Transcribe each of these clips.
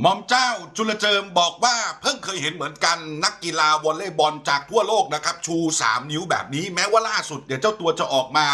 หม่อมเจ้าจุลเจิมบอกว่าเพิ่งเคยเห็นเหมือนกันนักกีฬาวอลเลย์บอลจากทั่วโลกนะครับ ชู 3 นิ้วแบบนี้แม้ว่าล่าสุดเดี๋ยวเจ้าตัวจะออกมา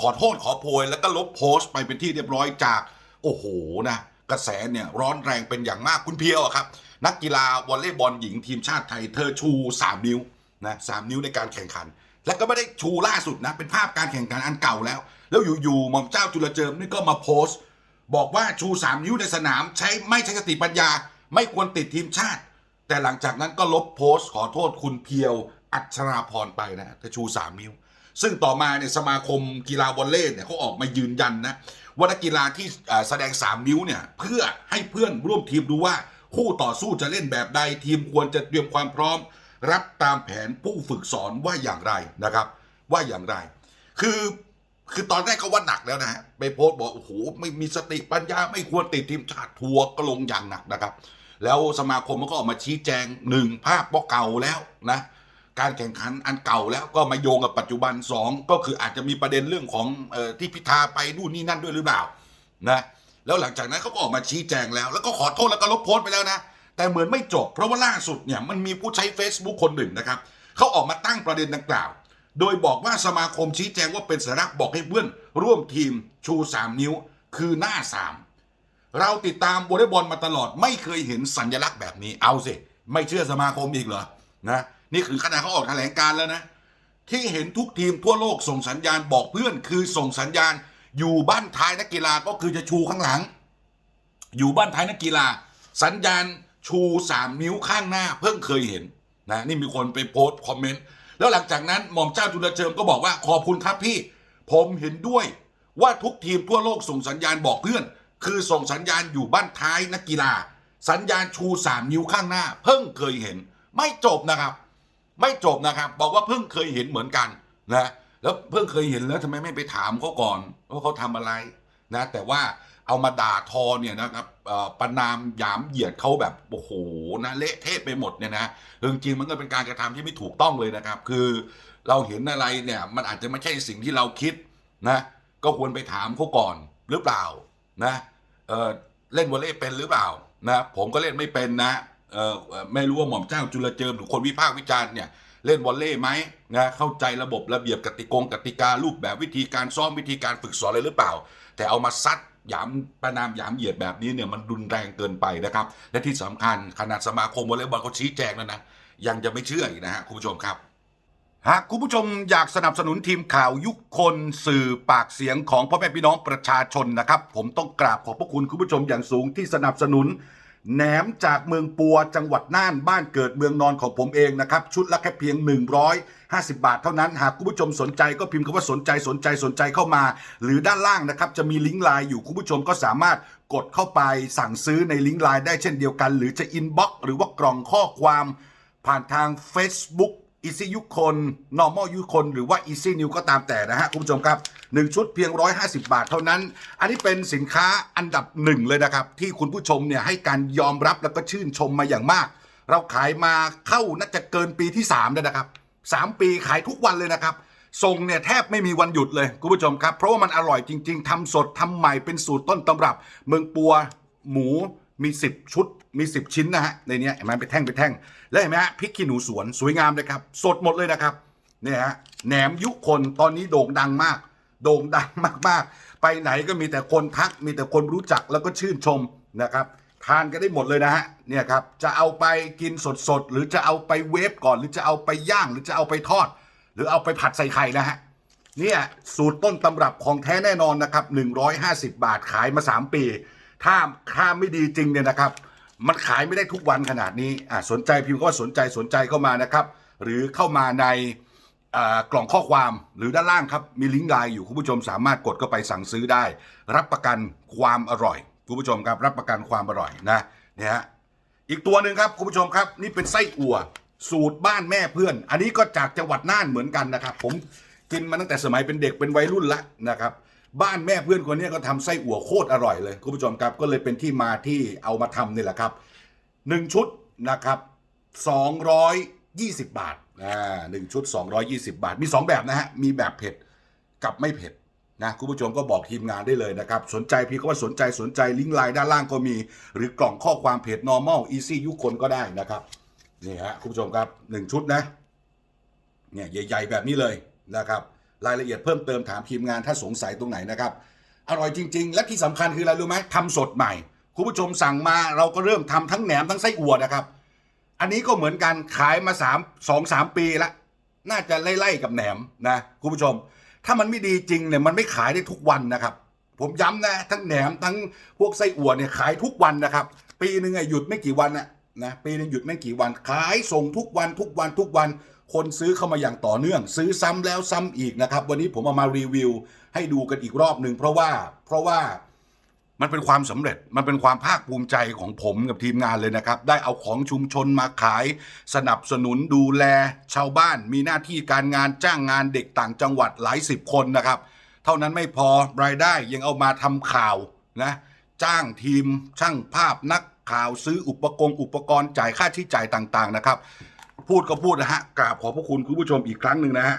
ขอโทษขอโพย แล้วก็ลบโพสต์ไปเป็นที่เรียบร้อยจาก โอ้โหนะ กระแสเนี่ยร้อนแรงเป็นอย่างมากคุณเพียวครับ นักกีฬาวอลเลย์บอลหญิงทีมชาติไทยเธอชู 3 นิ้วนะสามนิ้วในการแข่งขัน และก็ไม่ได้ชูล่าสุดนะเป็นภาพการแข่งขันอันเก่าแล้ว แล้วอยู่ๆหม่อมเจ้าจุลเจิมนี่ก็มาโพสต์ บอกว่าชู 3 นิ้วในสนามใช้ไม่ใช้สติปัญญา ไม่ควรติดทีมชาติ แต่หลังจากนั้นก็ลบโพสต์ขอโทษคุณเพียว อัชราพรไปนะแต่ชู 3 นิ้ว ซึ่งต่อมาเนี่ยสมาคมกีฬาวอลเลย์เนี่ยเขาออกมายืนยันนะว่านักกีฬาที่แสดง 3 นิ้วเนี่ยเพื่อให้เพื่อนร่วมทีมดูว่าคู่ต่อสู้จะเล่นแบบใดทีมควรจะเตรียมความพร้อม รับตามแผนผู้ฝึกสอนว่าอย่างไรนะครับ ว่าอย่างไร คือ คือตอนแรกเขาว่าหนักแล้วนะฮะไปโพสต์บอกโอ้โหไม่มีสติปัญญาไม่ควรติดทีมชาติทัวร์ก็ลงอย่างหนักนะครับ แล้วสมาคมมันก็ออกมาชี้แจงหนึ่งภาพว่าเก่าแล้วนะการแข่งขันอันเก่าแล้วก็มาโยงกับปัจจุบันสองก็คืออาจจะมีประเด็นเรื่องของออที่พิธาไปนู่นนี่นั่นด้วยหรือเปล่านะแล้วหลังจากนั้นเขาก็ออกมาชี้แจงแล้ว แล้วก็ขอโทษแล้วก็ลบโพสต์ไปแล้วนะ แต่เหมือนไม่จบ เพราะว่าล่าสุดเนี่ยมันมีผู้ใช้ Facebook คนหนึ่งนะครับเขาออกมาตั้งประเด็นดังกล่าว โดยบอกว่าสมาคมชี้แจงว่าเป็นสัญลักษณ์บอกให้เพื่อนร่วมทีมชู 3 นิ้ว คือหน้า 3 เราติดตามวอลเลย์บอลมาตลอดไม่เคยเห็นสัญลักษณ์แบบนี้เอาสิ ไม่เชื่อสมาคมอีกเหรอนะนี่คือขนาดเขาออกแถลงการแล้วนะ ที่เห็นทุกทีมทั่วโลกส่งสัญญาณบอกเพื่อน คือส่งสัญญาณอยู่บ้านท้ายนักกีฬาก็คือจะชูข้างหลัง อยู่บ้านท้ายนักกีฬา สัญญาณชูสามนิ้วข้างหน้าเพิ่งเคยเห็นนะนี่มีคนไปโพสต์คอมเมนต์ แล้วหลังจากนั้นหม่อมเจ้าจุลเจิมก็บอกว่าขอบคุณครับพี่ ผมเห็นด้วยว่าทุกทีมทั่วโลกส่งสัญญาณบอกเพื่อน คือส่งสัญญาณอยู่บ้านท้ายนักกีฬา สัญญาณชูสามนิ้วข้างหน้า เพิ่งเคยเห็น ไม่จบนะครับ ไม่จบนะครับ บอกว่าเพิ่งเคยเห็นเหมือนกันนะแล้วเพิ่งเคยเห็นแล้วทำไมไม่ไปถามเขาก่อนว่าเขาทำอะไร นะแต่ว่าเอามาด่าทอเนี่ยนะครับประนามยามเหยียดเขาแบบโอ้โหนะเละเทะไปหมดเนี่ยนะจริงๆมันก็เป็นการกระทำที่ไม่ถูกต้องเลยนะครับ คือเราเห็นอะไรเนี่ยมันอาจจะไม่ใช่สิ่งที่เราคิดนะก็ควรไปถามเขาก่อนหรือเปล่านะเเล่นวอลเลย์เป็นหรือเปล่านะผมก็เล่นไม่เป็นนะไม่รู้ว่าหม่อมเจ้าจุลเจิมหรือคนวิพากษ์วิจารณ์เนี่ยเล่นวอลเล่ไหมนะเข้าใจระบบระเบียบกติกงกติการูปแบบวิธีการซ้อมวิธีการฝึกสอนอะไรหรือเปล่า แต่เอามาซัดหยามประนามหยามเหยียดแบบนี้เนี่ยมันรุนแรงเกินไปนะครับ และที่สำคัญขนาดสมาคมวอลเลย์บอลเขาชี้แจงแล้วนะยังจะไม่เชื่ออีกนะฮะคุณผู้ชมครับหากคุณผู้ชมอยากสนับสนุนทีมข่าวยุคคนสื่อปากเสียงของพ่อแม่พี่น้องประชาชนนะครับ ผมต้องกราบขอบพระคุณคุณผู้ชมอย่างสูงที่สนับสนุน แหนมจากเมืองปัวจังหวัดน่านบ้านเกิดเมืองนอนของผมเองนะครับ ชุดละแค่เพียง 150 บาทเท่านั้น หากคุณผู้ชมสนใจก็พิมพ์คำว่าสนใจสนใจสนใจเข้ามา หรือด้านล่างนะครับจะมีลิงก์ไลน์อยู่คุณผู้ชมก็สามารถกดเข้าไปสั่งซื้อในลิงก์ไลน์ได้เช่นเดียวกัน หรือจะอินบ็อกหรือว่ากล่องข้อความ ผ่านทาง Facebook อีซี่ยุคคน normal ยุคคน หรือว่า easy new ก็ตามแต่นะฮะคุณผู้ชมครับ 1 ชุดเพียง 150 บาทเท่านั้น อันนี้เป็นสินค้าอันดับหนึ่งเลยนะครับ ที่คุณผู้ชมเนี่ยให้การยอมรับแล้วก็ชื่นชมมาอย่างมาก เราขายมาเข้าน่าจะเกินปีที่3แล้วนะครับ 3 ปีขายทุกวันเลยนะครับส่งเนี่ยแทบไม่มีวันหยุดเลยคุณผู้ชมครับ เพราะว่ามันอร่อยจริง ๆทำสดทำใหม่เป็นสูตรต้นตำรับ เมืองปัวหมูมี 10 ชุดมี 10 ชิ้นนะฮะในนี้เห็นไหมเป็นแท่งเป็นแท่งแล้วเห็นไหมฮะพริกขี้หนูสวนสวยงามเลยครับ สดหมดเลยนะครับเนี่ยฮะแหนมยุคนตอนนี้โด่งดังมาก โด่งดังมากๆ ไปไหนก็มีแต่คนทัก มีแต่คนรู้จักแล้วก็ชื่นชมนะครับ ทานกันได้หมดเลยนะฮะเนี่ยครับจะเอาไปกินสดๆ หรือจะเอาไปเวฟก่อน หรือจะเอาไปย่างหรือจะเอาไปทอด หรือเอาไปผัดใส่ไข่นะฮะเนี่ยสูตรต้นตำรับของแท้แน่นอนนะครับ 150 บาทขายมา 3 ปี ถ้าถ้าไม่ดีจริงเนี่ยนะครับ มันขายไม่ได้ทุกวันขนาดนี้อ่าสนใจพิมพ์ก็สนใจสนใจเข้ามานะครับ หรือเข้ามาใน กล่องข้อความหรือด้านล่างครับ มีลิงก์ไลน์อยู่คุณผู้ชมสามารถกดเข้าไปสั่งซื้อได้ รับประกันความอร่อยคุณผู้ชมครับรับประกันความอร่อยนะเนี่ยฮะอีกตัวหนึ่งครับคุณผู้ชมครับ นี่เป็นไส้อั่ว สูตรบ้านแม่เพื่อน อันนี้ก็จากจังหวัดน่านเหมือนกันนะครับ ผมกินมาตั้งแต่สมัยเป็นเด็กเป็นวัยรุ่นละนะครับ บ้านแม่เพื่อนคนนี้ก็ทำไส้อั่วโคตรอร่อยเลยคุณผู้ชมครับก็เลยเป็นที่มาที่เอามาทำนี่แหละครับหนึ่งชุดนะครับ 20 บาทอ่าหนึ่งชุด 220 บาท มี 2 แบบนะฮะ มีแบบเผ็ดกับไม่เผ็ดนะคุณผู้ชมก็บอกทีมงานได้เลยนะครับ สนใจพี่ก็ว่าสนใจสนใจลิงก์ไลน์ด้านล่างก็มี หรือกล่องข้อความเพจ normal easy ยุคคนก็ได้นะครับนี่ฮะคุณผู้ชมครับหนึ่งชุดนะเนี่ยใหญ่ๆแบบนี้เลยนะครับ รายละเอียดเพิ่มเติมถามทีมงานถ้าสงสัยตรงไหนนะครับ อร่อยจริง ๆ และที่สำคัญคืออะไรรู้ไหมทำสดใหม่ คุณผู้ชมสั่งมาเราก็เริ่มทำทั้งแหนมทั้งไส้อั่วนะครับ อันนี้ก็เหมือนกันขายมา3 2 3ปีละ น่าจะไล่ๆกับแหนมนะคุณผู้ชม ถ้ามันไม่ดีจริงเนี่ยมันไม่ขายได้ทุกวันนะครับ ผมย้ำนะ ทั้งแหนมทั้งพวกไส้อั่วเนี่ยขายทุกวันนะครับ ปีหนึ่งหยุดไม่กี่วันนะนะปีหนึงหยุดไม่กี่วันขายส่งทุกวันทุกวันทุกวัน คนซื้อเข้ามาอย่างต่อเนื่อง ซื้อซ้ำแล้วซ้ำอีกนะครับ วันนี้ผมเอามารีวิว ให้ดูกันอีกรอบหนึ่งเพราะว่าเพราะว่า มันเป็นความสำเร็จมันเป็นความภาคภูมิใจของผมกับทีมงานเลยนะครับ ได้เอาของชุมชนมาขาย สนับสนุนดูแล ชาวบ้าน มีหน้าที่การงานจ้างงานเด็กต่างจังหวัดหลายสิบคนนะครับ เท่านั้นไม่พอรายได้ยังเอามาทำข่าวนะจ้างทีมช่างภาพนักข่าวซื้ออุปกรณ์อุปกรณ์จ่ายค่าใช้จ่ายต่างๆนะครับ พูดก็พูดนะฮะกราบขอบพระคุณคุณผู้ชมอีกครั้งหนึ่งนะฮะ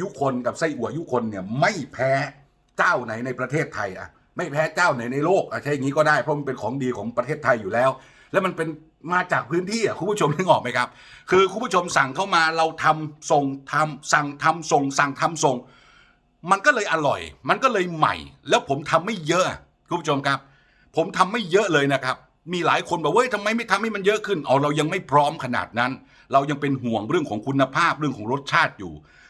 ยุคนกับไส้อั่วยุคนเนี่ยไม่แพ้เจ้าไหนในประเทศไทยอะไม่แพ้เจ้าไหนในโลกอะใช่อย่างนี้ก็ได้เพราะมันเป็นของดีของประเทศไทยอยู่แล้ว แล้วมันเป็นมาจากพื้นที่อะคุณผู้ชมนึกออกไหมครับ คือคุณผู้ชมสั่งเข้ามาเราทำส่งทำสั่งทำส่ง สั่งทำส่ง มันก็เลยอร่อย มันก็เลยใหม่ แล้วผมทำไม่เยอะคุณผู้ชมครับ ผมทำไม่เยอะเลยนะครับ มีหลายคนบอกว่าเฮ้ยทำไมไม่ทำให้มันเยอะขึ้นอ๋อเรายังไม่พร้อมขนาดนั้น เรายังเป็นห่วงเรื่องของคุณภาพเรื่องของรสชาติอยู่